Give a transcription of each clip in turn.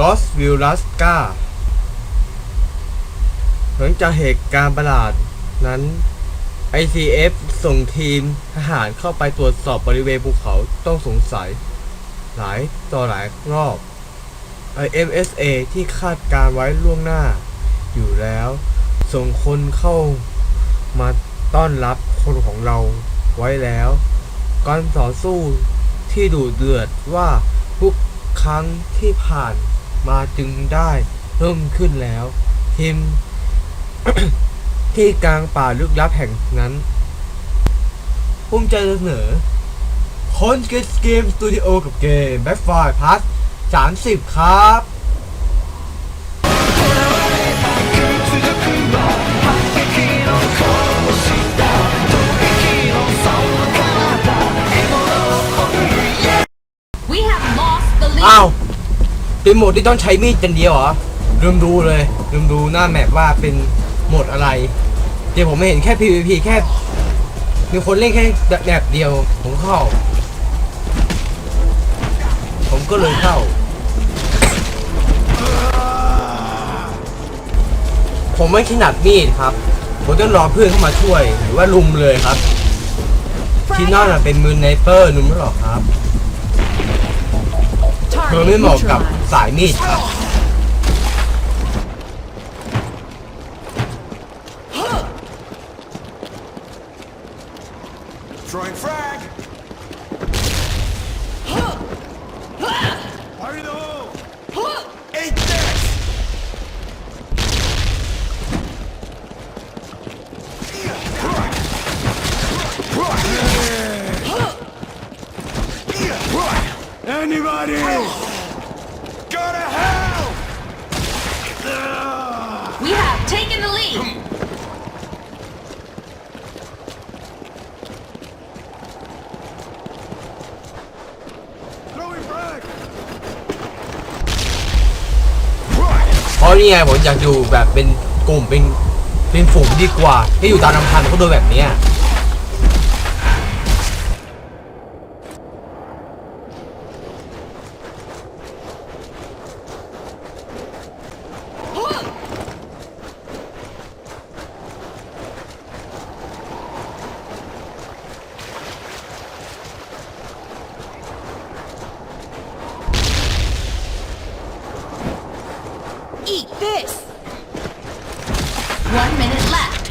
ลอสวิลลัสกาหลังจากเหตุการณ์ประหลาดนั้น ICF ส่งทีมทหารเข้าไปตรวจสอบบริเวณภูเขาต้องสงสัย หลายต่อหลายรอบ IMSA ที่คาดการไว้ล่วงหน้า อยู่แล้ว ส่งคนเข้ามาต้อนรับคนของเราไว้แล้ว การต่อสู้ที่ดุเดือดว่าทุกครั้งที่ผ่าน มาจึงได้เริ่มขึ้นแล้วทีมที่กลางป่าลึกลับแห่งนั้นภูมิใจเสนอคอนเกตเกมสตูดิโอกับเกม Backfire Plus 30ครับ We have lost the lead. อ้าว เป็นโหมดที่ต้องใช้มีดกันเดียวเหรอลืมดูเลยลืมดูหน้าแมปว่าเป็นโหมดอะไร เดี๋ยวผมไม่เห็นแค่ PVP แค่ มีคนเล่นแค่แบบเดียว ผมเข้า ผมก็เลยเข้า ผมไม่ถนัดมีดครับ ผมต้องรอเพื่อนเข้ามาช่วย หรือว่าลุมเลยครับที่นั่นนะเป็นมือไนเปอร์นุ่มไม่หรอกครับ เธอ Target ไม่เหมาะกับสายมีดครับ ราะนี่ไงผมอยากอยู่แบบเป็นกลุ่มเป็นเป็นฝูงดีกว่าที่อยู่ตามลำพังเขาโดนแบบเนี้ย Eat this. One minute left.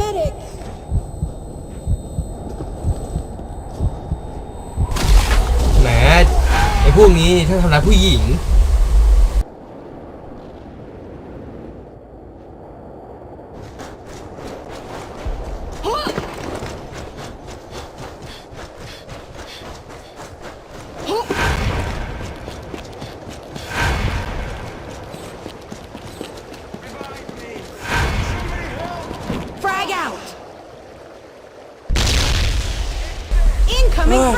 Medic! แหมไอ้พวกนี้ถ้าทำร้ายผู้หญิง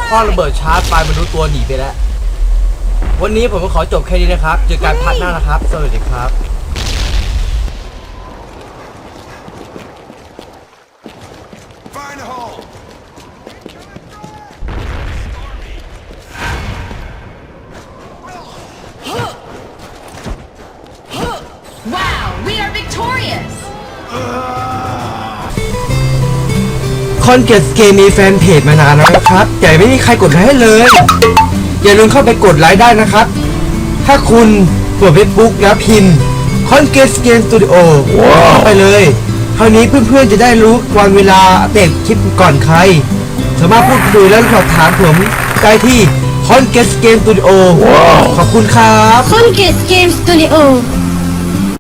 ข้อระเบิดชาร์จไปมันรู้ตัวหนีไปแล้ว วันนี้ผมก็ขอจบแค่นี้นะครับ เจอกันพัดหน้านะครับ สวัสดีครับ Fire in the hole. Wow, we are victorious. คอนเกตเกมมีแฟนเพจมานานแล้วนะครับ แต่ไม่มีใครกดไลค์ให้เลย อย่าลืมเข้าไปกดไลค์ได้นะครับ ถ้าคุณเปิดเฟซบุ๊กแล้วพิมพ์คอนเกตเกมสตูดิโอไปเลยคราวนี้เพื่อนๆจะได้รู้วันเวลาอัปเดตคลิปก่อนใคร สามารถพูดคุยและสอบถามผมได้ที่คอนเกตเกมสตูดิโอขอบคุณครับ Colgate Game Studio